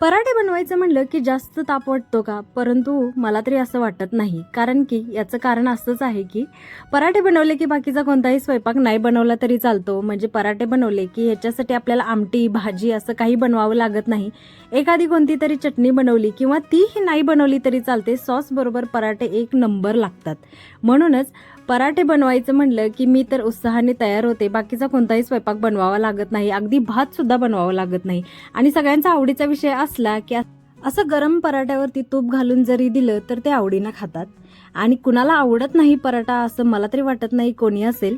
पराठे बनवायचं म्हणलं की जास्त ताप वाटतो का? परंतु मला तरी असं वाटत नाही. कारण की याचं कारण असंच आहे की पराठे बनवले की बाकीचा कोणताही स्वयंपाक नाही बनवला तरी चालतो. म्हणजे पराठे बनवले की ह्याच्यासाठी आपल्याला आमटी भाजी असं काही बनवावं लागत नाही. एखादी कोणती तरी चटणी बनवली किंवा तीही नाही बनवली तरी चालते. सॉस बरोबर पराठे एक नंबर लागतात. म्हणूनच पराठे बनवायचं म्हणलं की मी तर उत्साहाने तयार होते. बाकीचा कोणताही स्वयंपाक बनवावा लागत नाही. अगदी भात सुद्धा बनवावा लागत नाही. आणि सगळ्यांचा आवडीचा विषय असला की असं गरम पराठ्यावरती तूप घालून जरी दिलं तर ते आवडीनं खातात. आणि कुणाला आवडत नाही पराठा असं मला तरी वाटत नाही कोणी असेल.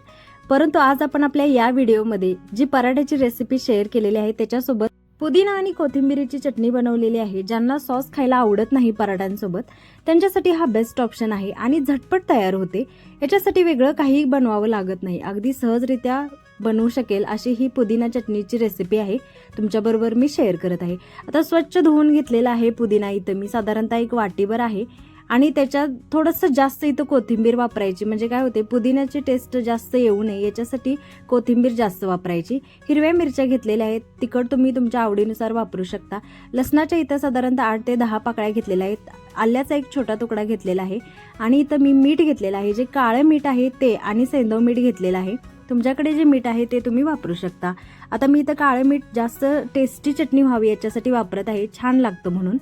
परंतु आज आपण आपल्या या व्हिडिओमध्ये जी पराठ्याची रेसिपी शेअर केलेली आहे त्याच्यासोबत पुदिना आणि कोथिंबिरीची चटणी बनवलेली आहे ज्यांना सॉस खायला आवडत नाही पराठ्यांसोबत. त्यांच्यासाठी हा बेस्ट ऑप्शन आहे आणि झटपट तयार होते. याच्यासाठी वेगळं काहीही बनवावं लागत नाही. अगदी सहजरित्या बनवू शकेल अशी ही पुदिना चटणीची रेसिपी आहे. तुमच्याबरोबर मी शेअर करत आहे. आता स्वच्छ धुवून घेतलेला आहे पुदिना इथं. मी साधारणतः एक वाटीभर आहे. आणि त्याच्यात थोडंसं जास्त इथं कोथिंबीर वापरायची. म्हणजे काय होते पुदिन्याची टेस्ट जास्त येऊ नये याच्यासाठी कोथिंबीर जास्त वापरायची. हिरव्या मिरच्या घेतलेल्या आहेत तिखट तुम्ही तुमच्या आवडीनुसार वापरू शकता. लसणाच्या इथं साधारणतः आठ ते दहा पाकळ्या घेतलेल्या आहेत. आल्याचा एक छोटा तुकडा घेतलेला आहे. आणि इथं मी मीठ घेतलेलं आहे. जे काळं मीठ आहे ते आणि सेंदव मीठ घेतलेलं आहे. तुमच्याकडे जे मीठ आहे ते तुम्ही वापरू शकता. आता मी इथं काळं मीठ जास्त टेस्टी चटणी व्हावी याच्यासाठी वापरत आहे. छान लागतं म्हणून.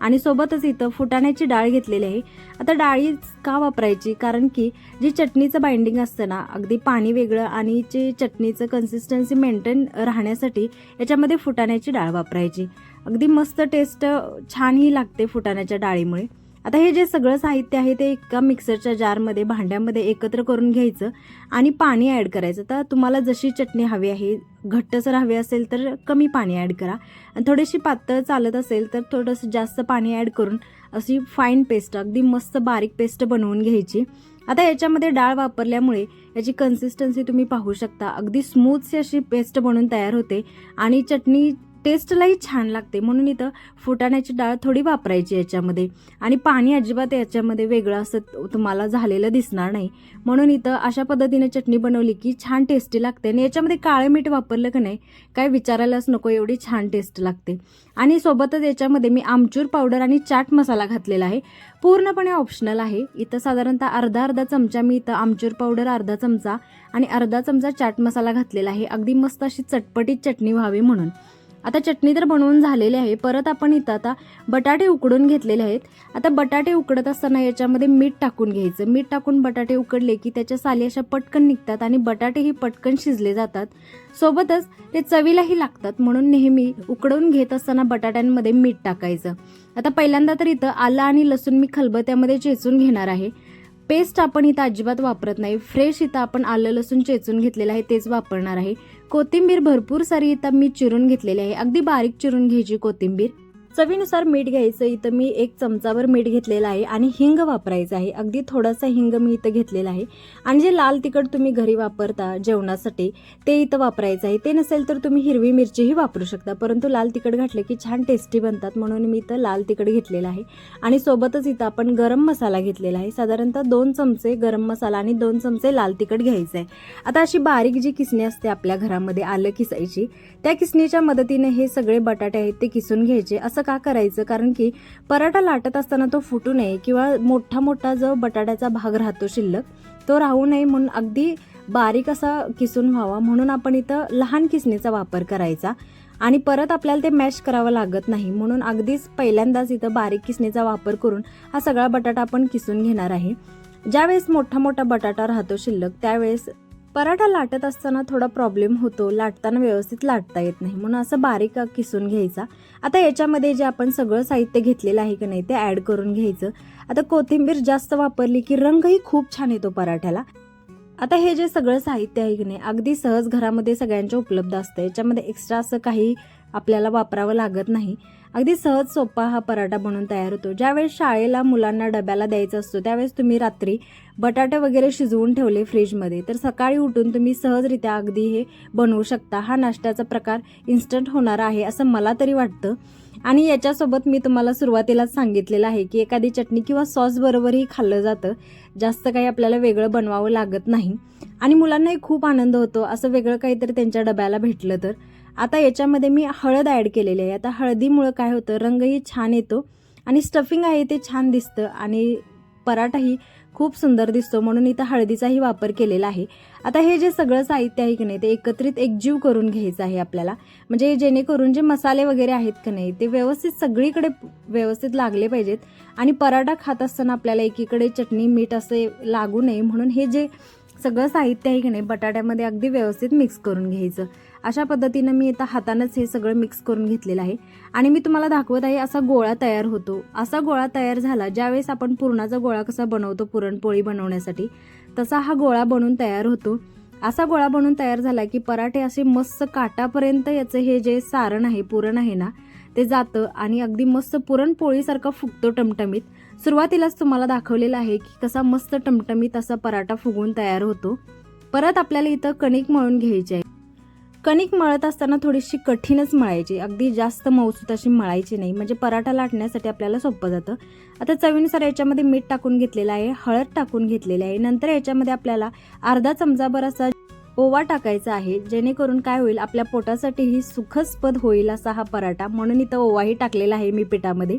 आणि सोबतच इथं फुटाण्याची डाळ घेतलेली आहे. आता डाळी का वापरायची? कारण की जी चटणीचं बाइंडिंग असतं ना अगदी पाणी वेगळं आणि जे चटणीचं कन्सिस्टन्सी मेंटेन राहण्यासाठी याच्यामध्ये फुटाण्याची डाळ वापरायची. अगदी मस्त टेस्ट छानही लागते फुटाण्याच्या डाळीमुळे. आता हे जे सगळं साहित्य आहे ते एका मिक्सरच्या जारमध्ये भांड्यामध्ये एकत्र करून घ्यायचं आणि पाणी ॲड करायचं. तर तुम्हाला जशी चटणी हवी आहे घट्टसर हवी असेल तर कमी पाणी ॲड करा. आणि थोडीशी पातळ चालत असेल तर थोडंसं जास्त पाणी ॲड करून अशी फाईन पेस्ट अगदी मस्त बारीक पेस्ट बनवून घ्यायची. आता याच्यामध्ये डाळ वापरल्यामुळे याची कन्सिस्टन्सी तुम्ही पाहू शकता. अगदी स्मूथशी अशी पेस्ट बनवून तयार होते आणि चटणी टेस्टलाही छान लागते. म्हणून इथं फुटाण्याची डाळ थोडी वापरायची याच्यामध्ये. आणि पाणी अजिबात याच्यामध्ये वेगळं असं तुम्हाला झालेलं दिसणार नाही. म्हणून इथं अशा पद्धतीने चटणी बनवली की छान टेस्टी लागते. आणि याच्यामध्ये काळं मीठ वापरलं का नाही काय विचारायलाच नको एवढी छान टेस्ट लागते. आणि सोबतच याच्यामध्ये मी आमचूर पावडर आणि चाट मसाला घातलेला आहे. पूर्णपणे ऑप्शनल आहे. इथं साधारणतः अर्धा अर्धा चमचा मी इथं आमचूर पावडर अर्धा चमचा आणि अर्धा चमचा चाट मसाला घातलेला आहे. अगदी मस्त अशी चटपटीत चटणी व्हावी म्हणून. आता चटणी तर बनवून झालेली आहे. परत आपण इथं आता बटाटे उकडून घेतलेले आहेत. आता बटाटे उकडत असताना याच्यामध्ये मीठ टाकून घ्यायचं. मीठ टाकून बटाटे उकडले की त्याच्या साली अशा पटकन निघतात आणि बटाटेही पटकन शिजले जातात. सोबतच ते चवीलाही लागतात. म्हणून नेहमी उकडवून घेत असताना बटाट्यांमध्ये मीठ टाकायचं. आता पहिल्यांदा तर इथं आलं आणि लसूण मी खलबत्यामध्ये चेचून घेणार आहे. पेस्ट आपण इथं अजिबात वापरत नाही. फ्रेश इथं आपण आलं लसूण चेचून घेतलेलं आहे तेच वापरणार आहे. कोथिंबीर भरपूर सारी इथं मी चिरून घेतलेली आहे. अगदी बारीक चिरून घ्यायची कोथिंबीर. चवीनुसार मीठ घ्यायचं इथं मी एक चमचावर मीठ घेतलेलं आहे आणि हिंग वापरायचं आहे. अगदी थोडासा हिंग मी इथं घेतलेला आहे. आणि जे लाल तिखट तुम्ही घरी वापरता जेवणासाठी ते इथं वापरायचं आहे. ते नसेल तर तुम्ही हिरवी मिरचीही वापरू शकता परंतु लाल तिखट घातले की छान टेस्टी बनतात म्हणून मी इथं लाल तिखट घेतलेलं आहे. आणि सोबतच इथं आपण गरम मसाला घेतलेला आहे. साधारणतः दोन चमचे गरम मसाला आणि दोन चमचे लाल तिखट घ्यायचं आहे. आता अशी बारीक जी किसणी असते आपल्या घरामध्ये आलं किसायची त्या किसणीच्या मदतीने हे सगळे बटाटे आहेत ते किसून घ्यायचे. असं का करायचं? कारण की पराठा लाटत असताना तो फुटू नये किंवा मोठा मोठा जो बटाट्याचा भाग राहतो शिल्लक तो राहू नये म्हणून अगदी बारीक असा किसून व्हावा. म्हणून आपण इथं लहान किसणीचा वापर करायचा आणि परत आपल्याला ते मॅश करावं लागत नाही. म्हणून अगदीच पहिल्यांदाच इथं बारीक किसणीचा वापर करून हा सगळा बटाटा आपण किसून घेणार आहे. ज्यावेळेस मोठा मोठा बटाटा राहतो शिल्लक त्यावेळेस पराठा लाटत असताना थोडा प्रॉब्लेम होतो. लाटताना व्यवस्थित लाटता येत नाही. म्हणून असं बारीक किसून घ्यायचा. आता याच्यामध्ये जे आपण सगळं साहित्य घेतलेलं आहे की नाही ते ॲड करून घ्यायचं. आता कोथिंबीर जास्त वापरली की रंगही खूप छान येतो पराठ्याला. आता हे जे सगळं साहित्य आहे की नाही अगदी सहज घरामध्ये सगळ्यांच्या उपलब्ध असतं. याच्यामध्ये एक्स्ट्रा असं काही आपल्याला वापरावं लागत नाही. अगदी सहज सोपा हा पराठा बनवून तयार होतो. ज्यावेळेस शाळेला मुलांना डब्याला द्यायचा असतो त्यावेळेस तुम्ही रात्री बटाटे वगैरे शिजवून ठेवले फ्रीजमध्ये. तर सकाळी उठून तुम्ही सहजरित्या अगदी हे बनवू शकता. हा नाश्त्याचा प्रकार इन्स्टंट होणार आहे असं मला तरी वाटतं. आणि याच्यासोबत मी तुम्हाला सुरुवातीलाच सांगितलेलं आहे की एखादी चटणी किंवा सॉसबरोबरही खाल्लं जातं. जास्त काही आपल्याला वेगळं बनवावं लागत नाही. आणि मुलांनाही खूप आनंद होतो असं वेगळं काहीतरी त्यांच्या डब्याला भेटलं तर. आता याच्यामध्ये मी हळद ॲड केलेली आहे. आता हळदीमुळं काय होतं रंगही छान येतो आणि स्टफिंग आहे ते छान दिसतं आणि पराठाही खूप सुंदर दिसतो म्हणून इथं हळदीचाही वापर केलेला आहे. आता हे जे सगळं साहित्य आहे की नाही ते एकत्रित एकजीव करून घ्यायचं आहे आपल्याला. म्हणजे जेणेकरून जे मसाले वगैरे आहेत का नाही ते व्यवस्थित सगळीकडे व्यवस्थित लागले पाहिजेत आणि पराठा खात असताना आपल्याला एकीकडे चटणी मीठ असे लागू नये म्हणून हे जे सगळं साहित्य आहे की नाही बटाट्यामध्ये अगदी व्यवस्थित मिक्स करून घ्यायचं. अशा पद्धतीनं मी आता हातानंच हे सगळं मिक्स करून घेतलेलं आहे. आणि मी तुम्हाला दाखवत आहे असा गोळा तयार होतो. असा गोळा तयार झाला ज्यावेळेस आपण पुरणाचा गोळा कसा बनवतो पुरणपोळी बनवण्यासाठी तसा हा गोळा बनून तयार होतो. असा गोळा बनून तयार झाला की पराठे असे मस्त काटापर्यंत याचं हे जे सारण आहे पुरण आहे ना ते जातं आणि अगदी मस्त पुरणपोळीसारखं फुगतो टमटमीत. सुरुवातीलाच तुम्हाला दाखवलेलं आहे की कसा मस्त टमटमीत असा पराठा फुगून तयार होतो. परत आपल्याला इथं कणिक मळून घ्यायची आहे. कणिक मळत असताना थोडीशी कठीणच मळायची. अगदी जास्त मऊसूत अशी मळायची नाही. म्हणजे पराठा लाटण्यासाठी आपल्याला सोपं जातं. आता चवीनुसार याच्यामध्ये मीठ टाकून घेतलेलं आहे हळद टाकून घेतलेली आहे. नंतर याच्यामध्ये आपल्याला अर्धा चमचाभर असा ओवा टाकायचा आहे. जेणेकरून काय होईल आपल्या पोटासाठीही सुखस्पद होईल असा हा पराठा. म्हणून इथं ओवाही टाकलेला आहे मी पिठामध्ये.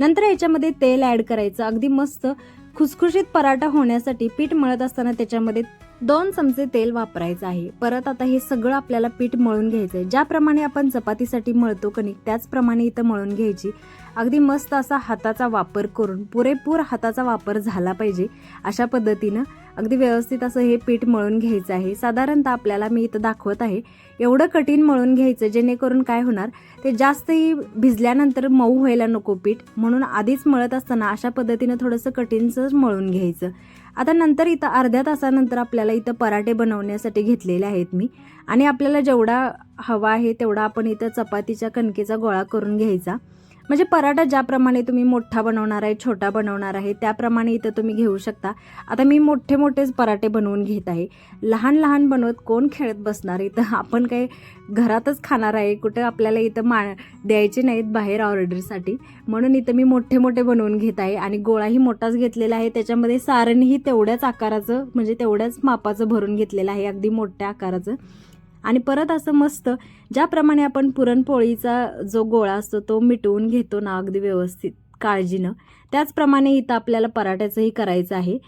नंतर याच्यामध्ये तेल ॲड करायचं. अगदी मस्त खुसखुशीत पराठा होण्यासाठी पीठ मळत असताना त्याच्यामध्ये दोन चमचे तेल वापरायचं आहे. परत आता हे सगळं आपल्याला पीठ मळून घ्यायचं आहे ज्याप्रमाणे आपण चपातीसाठी मळतो कणिक त्याचप्रमाणे इथं मळून घ्यायची. अगदी मस्त असा हाताचा वापर करून पुरेपूर हाताचा वापर झाला पाहिजे अशा पद्धतीनं अगदी व्यवस्थित असं हे पीठ मळून घ्यायचं आहे. साधारणतः आपल्याला मी इथं दाखवत आहे एवढं कठीण मळून घ्यायचं जेणेकरून काय होणार ते जास्तही भिजल्यानंतर मऊ व्हायला नको पीठ. म्हणून आधीच मळत असताना अशा पद्धतीनं थोडंसं कठीणच मळून घ्यायचं. आता नंतर इथं अर्ध्या तासानंतर आपल्याला इथं पराठे बनवण्यासाठी घेतलेले आहेत मी. आणि आपल्याला जेवढा हवा आहे तेवढा आपण इथं चपातीच्या कणकेचा गोळा करून घ्यायचा. म्हणजे पराठा ज्याप्रमाणे तुम्ही मोठा बनवणार आहे छोटा बनवणार आहे त्याप्रमाणे इथं तुम्ही घेऊ शकता. आता मी मोठे मोठेच पराठे बनवून घेत आहे. लहान लहान बनवत कोण खेळत बसणार? इथं आपण काय घरातच खाणार आहे कुठं आपल्याला इथं मा द्यायचे नाहीत बाहेर ऑर्डरसाठी. म्हणून इथं मी मोठे मोठे बनवून घेत आहे आणि गोळाही मोठाच घेतलेला आहे. त्याच्यामध्ये सारणही तेवढ्याच आकाराचं म्हणजे तेवढ्याच मापाचं भरून घेतलेलं आहे अगदी मोठ्या आकाराचं. आणि परत असं मस्त ज्याप्रमाणे आपण पुरणपोळीचा जो गोळा असतो तो मिटवून घेतो ना अगदी व्यवस्थित काळजीनं त्याचप्रमाणे इथं आपल्याला पराठ्याचंही करायचं आहे.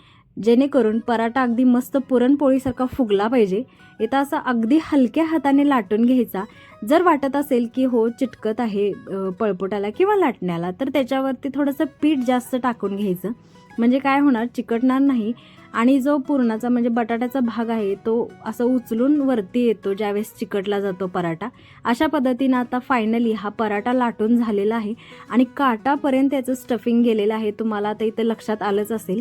जेणेकरून पराठा अगदी मस्त पुरणपोळीसारखा फुगला पाहिजे. इथं असा अगदी हलक्या हाताने लाटून घ्यायचा. जर वाटत असेल की हो चिटकत आहे अ, पळपुटाला किंवा लाटण्याला तर त्याच्यावरती थोडंसं पीठ जास्त टाकून घ्यायचं. म्हणजे काय होणार चिकटणार नाही. आणि जो पुरणाचा म्हणजे बटाट्याचा भाग आहे तो असं उचलून वरती येतो ज्यावेळेस चिकटला जातो पराठा. अशा पद्धतीनं आता फायनली हा पराठा लाटून झालेला आहे आणि काटापर्यंत याचं स्टफिंग गेलेलं आहे. तुम्हाला आता इथं लक्षात आलंच असेल.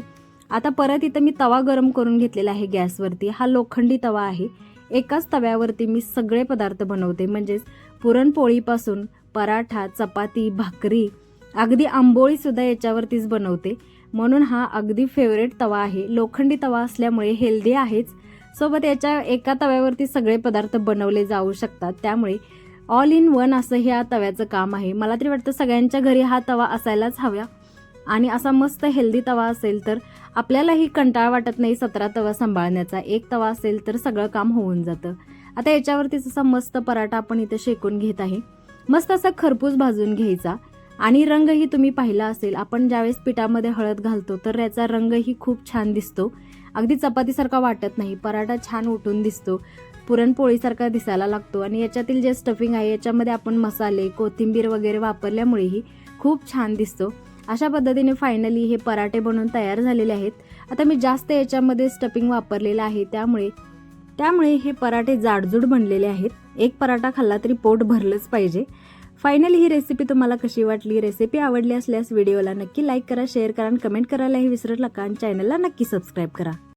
आता परत इथं मी तवा गरम करून घेतलेला आहे गॅसवरती. हा लोखंडी तवा आहे. एकाच तव्यावरती मी सगळे पदार्थ बनवते. म्हणजेच पुरणपोळीपासून पराठा चपाती भाकरी अगदी आंबोळीसुद्धा याच्यावरतीच बनवते. म्हणून हा अगदी फेवरेट तवा आहे. लोखंडी तवा असल्यामुळे हेल्दी आहेच. सोबत याच्या एका तव्यावरती सगळे पदार्थ बनवले जाऊ शकतात. त्यामुळे ऑल इन वन असं ह्या तव्याचं काम आहे. मला तरी वाटतं सगळ्यांच्या घरी हा तवा असायलाच हवा आणि असा मस्त हेल्दी तवा असेल तर आपल्यालाही कंटाळ वाटत नाही सतरा तवा सांभाळण्याचा. एक तवा असेल तर सगळं काम होऊन जातं. आता याच्यावरतीच असा मस्त पराठा आपण इथं शेकून घेत आहे. मस्त असा खरपूस भाजून घ्यायचा. आणि रंगही तुम्ही पाहिला असेल. आपण ज्यावेळेस पिठामध्ये हळद घालतो तर याचा रंगही खूप छान दिसतो. अगदी चपातीसारखा वाटत नाही पराठा छान उठून दिसतो. पुरणपोळीसारखा दिसायला लागतो आणि याच्यातील जे स्टफिंग आहे याच्यामध्ये आपण मसाले कोथिंबीर वगैरे वापरल्यामुळेही खूप छान दिसतो. अशा पद्धतीने फायनली हे पराठे बनवून तयार झालेले आहेत. आता मी जास्त याच्यामध्ये स्टफिंग वापरलेलं आहे त्यामुळे त्यामुळे हे पराठे जाडजूड बनलेले आहेत. एक पराठा खाल्ला तरी पोट भरलंच पाहिजे. फायनली ही रेसिपी तुम्हाला कशी वाटली? रेसिपी आवडली असल्यास व्हिडिओला नक्की लाईक करा शेअर करा आणि कमेंट करायलाही विसरत नका. आणि चॅनलला नक्की सबस्क्राईब करा.